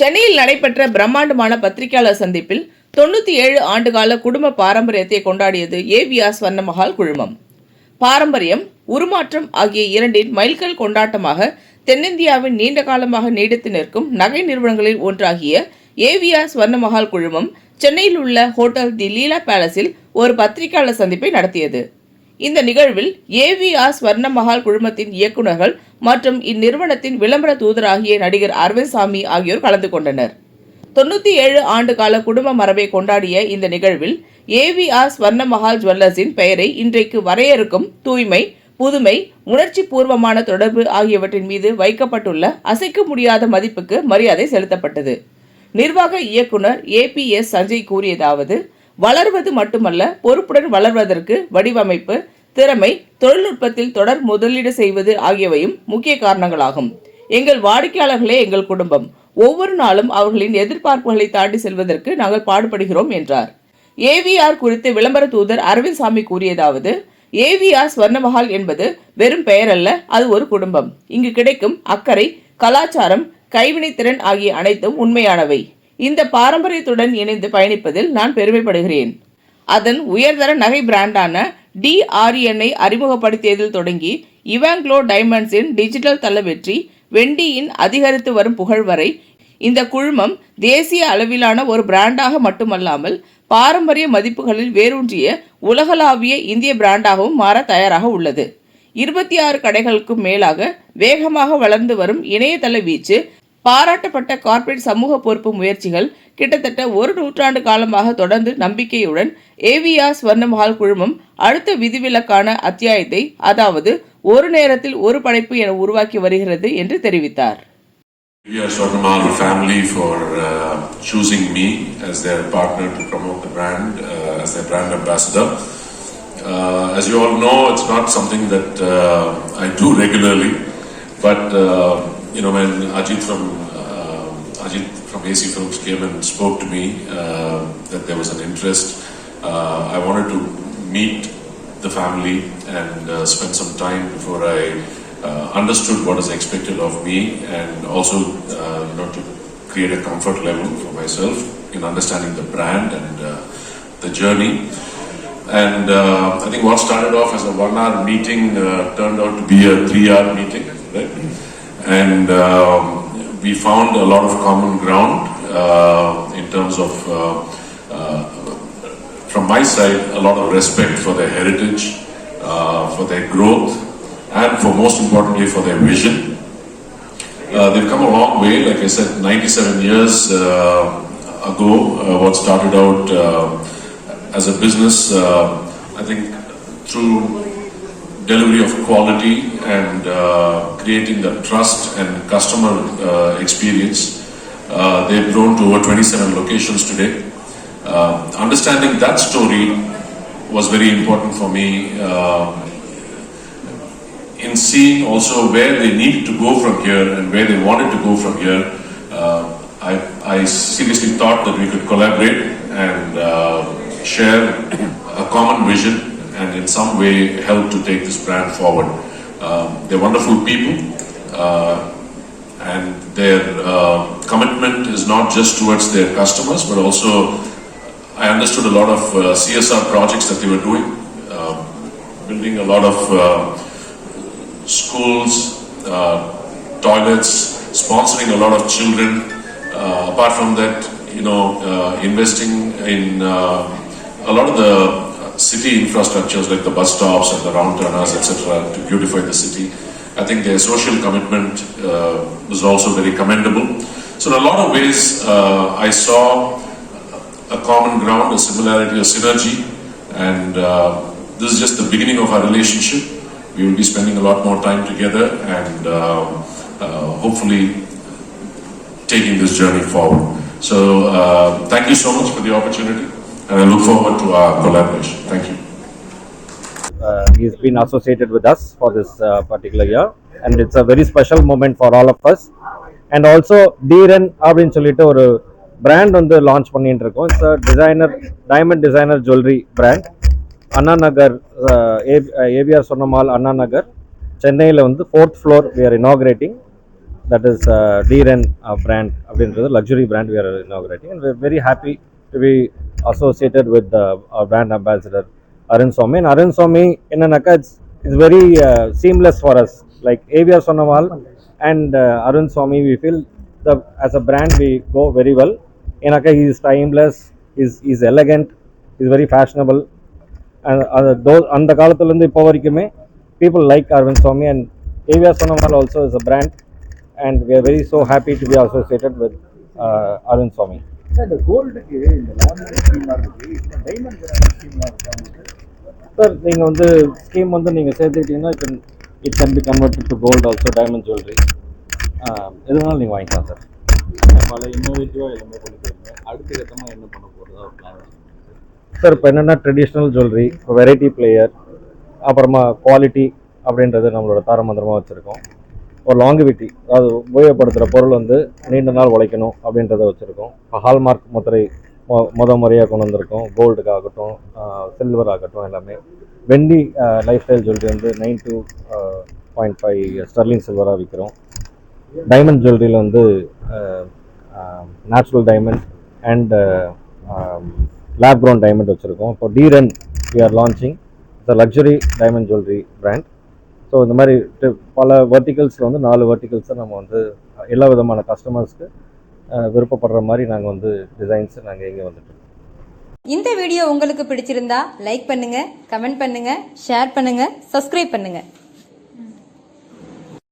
சென்னையில் நடைபெற்ற பிரம்மாண்டமான பத்திரிகையாளர் சந்திப்பில் தொண்ணூற்றி ஏழு ஆண்டுகால குடும்ப பாரம்பரியத்தை கொண்டாடியது ஏவிஆர் ஸ்வர்ணமஹால் குழுமம். பாரம்பரியம் உருமாற்றம் ஆகிய இரண்டின் மைல்கல் கொண்டாட்டமாக தென்னிந்தியாவின் நீண்ட காலமாக நீடித்து நிற்கும் நகை நிறுவனங்களில் ஒன்றாகிய ஏவிஆர் ஸ்வர்ணமஹால் குழுமம் சென்னையில் உள்ள ஹோட்டல் தி லீலா பேலஸில் ஒரு பத்திரிகையாளர் சந்திப்பை நடத்தியது. இந்த நிகழ்வில் ஏவிஆர் ஸ்வர்ணமஹால் குழுமத்தின் இயக்குநர்கள் மற்றும் இந்நிறுவனத்தின் விளம்பர தூதராகிய நடிகர் அரவிந்த்சாமி ஆகியோர் கலந்து கொண்டனர். தொண்ணூற்றி ஏழு ஆண்டு கால குடும்ப மரபை கொண்டாடிய இந்த நிகழ்வில் ஏவிஆர் ஸ்வர்ணமஹால் ஜுவல்லர்ஸின் பெயரை இன்றைக்கு வரையறுக்கும் தூய்மை புதுமை உணர்ச்சி பூர்வமான தொடர்பு ஆகியவற்றின் மீது வைக்கப்பட்டுள்ள அசைக்க முடியாத மதிப்புக்கு மரியாதை செலுத்தப்பட்டது. நிர்வாக இயக்குனர் ஏபிஎஸ் சஞ்சய் கூறியதாவது வளர்வது மட்டுமல்ல பொறுப்புடன் வளர்வதற்கு வடிவமைப்பு திறமை தொழில்நுட்பத்தில் தொடர் முதலீடு செய்வது ஆகியவையும் முக்கிய காரணங்களாகும். எங்கள் வாடிக்கையாளர்களே எங்கள் குடும்பம். ஒவ்வொரு நாளும் அவர்களின் எதிர்பார்ப்புகளை தாண்டி செல்வதற்கு நாங்கள் பாடுபடுகிறோம் என்றார். ஏவிஆர் குறித்து விளம்பர தூதர் அரவிந்த் சாமி கூறியதாவது ஏவிஆர் ஸ்வர்ணமஹால் என்பது வெறும் பெயர் அல்ல அது ஒரு குடும்பம். இங்கு கிடைக்கும் அக்கறை கலாச்சாரம் கைவினைத்திறன் ஆகிய அனைத்தும் உண்மையானவை. இந்த பாரம்பரியத்துடன் இணைந்து பயணிப்பதில் நான் பெருமைப்படுகிறேன். அதன் உயர்தர நகை பிராண்டான டிஆர்என்னை அறிமுகப்படுத்தியதில் தொடங்கி இவாங்க்ளோ டைமண்ட்ஸின் டிஜிட்டல் தள்ளவெற்றி வெற்றி வெண்டியின் அதிகரித்து வரும் புகழ் வரை இந்த குழுமம் தேசிய அளவிலான ஒரு பிராண்டாக மட்டுமல்லாமல் பாரம்பரிய மதிப்புகளில் வேரூன்றிய உலகளாவிய இந்திய பிராண்டாகவும் மாற தயாராக உள்ளது. இருபத்தி ஆறு கடைகளுக்கும் மேலாக வேகமாக வளர்ந்து வரும் இணையதள வீச்சு பாராட்டப்பட்ட கார்ப்பரேட் சமூக பொறுப்பு முயற்சிகள் கிட்டத்தட்ட ஒரு நூற்றாண்டு காலமாக தொடர்ந்து நம்பிக்கையுடன் ஏவிஆர் ஸ்வர்ணமஹால் குழுமம் அடுத்த விதிவிலக்கான அத்தியாயத்தை அதாவது ஒரு நேரத்தில் ஒரு படைப்பு என உருவாக்கி வருகிறது என்று தெரிவித்தார் We are Swarnamal family for uh, choosing me as their partner to promote the brand uh, as their brand ambassador. Uh, as you all know, it's not something that uh, I do regularly, but uh, you know when Ajit from uh, Ajit from AC Films came and spoke to me uh, that there was an interest, uh, I wanted to meet the family and uh, spend some time before I uh, understood what is expected of me and also uh, you know to create a comfort level for myself in understanding the brand and the journey. And I think what started off as a one-hour meeting turned out to be a three-hour meeting, right? And um, we found a lot of common ground uh, in terms of, uh, uh, from my side, a lot of respect for their heritage, uh, for their growth, and for most importantly for their vision. Uh, they've come a long way. Like I said, 97 years uh, ago, uh, what started out uh, as a business, uh, I think through delivery of quality and uh, creating the trust and customer uh, experience, uh, they've grown to over 27 locations today. Uh, understanding that story was very important for me. Uh, in seeing also where they needed to go from here and where they wanted to go from here, uh, I, I seriously thought that we could collaborate and uh, share a common vision and in some way help to take this brand forward. Um, they're wonderful people uh, and their uh, commitment is not just towards their customers but also I understood a lot of uh, CSR projects that they were doing, uh, building a lot of uh, schools, uh, toilets, sponsoring a lot of children. Uh, apart from that, you know, uh, investing in uh, a lot of the city infrastructures like the bus stops and the round turners, etc., to beautify the city. I think their social commitment uh, was also very commendable. So, in a lot of ways, uh, I saw a common ground, a similarity, a synergy, and uh, this is just the beginning of our relationship. We will be spending a lot more time together and uh, uh, hopefully taking this journey forward. So, uh, thank you so much for the opportunity, and I look forward to our collaboration. Thank you. uh, he's been associated with us for this uh, particular year and it's a very special moment for all of us and also டிரன் அப்படின்னு சொல்லிட்டு ஒரு brand வந்து launch பண்ணிட்டு இருக்கோம் it's designer diamond designer jewellery brand Anna Nagar AVR Swarnamahal Anna Nagar சென்னையில் வந்து fourth floor we are inaugurating that is uh, D-Ren uh, brand அப்படின்றது luxury brand we are inaugurating and we're very happy to be associated with the our brand ambassador Arun Swami and Arun Swami என்னன்னாக்கா it's it's very uh, seamless for us like AVR Sonamal and uh, Arun Swami we feel the as a brand we go very well ஏன்னாக்கா he is timeless he's, he's elegant he's very fashionable and uh, those அந்த காலத்துலேருந்து இப்போ வரைக்குமே people like Aravind Swamy and AVR Swarnamahal also is a brand and we are very so happy to be associated with uh, Aravind Swamy sir இந்த கோல்டுக்கு இந்த laminate ஸ்கீமாக இருக்குது இப்போ diamond ஸ்கீமாக இருக்கு sir நீங்கள் வந்து ஸ்கீம் வந்து நீங்கள் சேர்த்துக்கிட்டீங்கன்னா it it can be converted to gold also diamond jewellery எது வேணாலும் நீங்கள் வாங்கிக்கலாம் சார் பல இன்னோவேட்டிவாக எல்லாமே கொண்டு போயிருங்க அடுத்த கட்டமாக என்ன பண்ண போகிறதா ஒரு பிளான் சார் இப்போ என்னென்னா ட்ரெடிஷ்னல் ஜுவல்லரி வெரைட்டி பிளேயர் அப்புறமா குவாலிட்டி அப்படின்றது நம்மளோட தாரமந்திரமாக வச்சுருக்கோம். ஒரு லாங்குவிட்டி அதாவது உபயோகப்படுத்துகிற பொருள் வந்து நீண்ட நாள் உழைக்கணும் அப்படின்றத வச்சுருக்கோம். இப்போ ஹால்மார்க் முத்திரை மொ முத முறையாக கொண்டு வந்திருக்கோம். கோல்டுக்கு ஆகட்டும் சில்வர் ஆகட்டும் எல்லாமே. வெண்டி லைஃப் ஸ்டைல் ஜுவல்லரி வந்து nine two point five sterling சில்வராக விற்கிறோம் டைமண்ட் ஜுவல்லரியில் வந்து natural diamond and lab grown diamond வச்சுருக்கோம். இப்போ டீரன் we are launching the luxury diamond jewellery brand so இந்த மாதிரி பல வெர்டிகல்ஸில் வந்து நாலு வெர்டிகல்ஸை நம்ம வந்து எல்லா விதமான கஸ்டமர்ஸ்க்கு விருப்பப்படுற மாதிரி நாங்கள் வந்து டிசைன்ஸ் நாங்கள் இங்கே வந்துட்டு இந்த வீடியோ உங்களுக்கு பிடிச்சிருந்தா லைக் பண்ணுங்க கமெண்ட் பண்ணுங்க ஷேர் பண்ணுங்க சப்ஸ்கிரைப் பண்ணுங்க.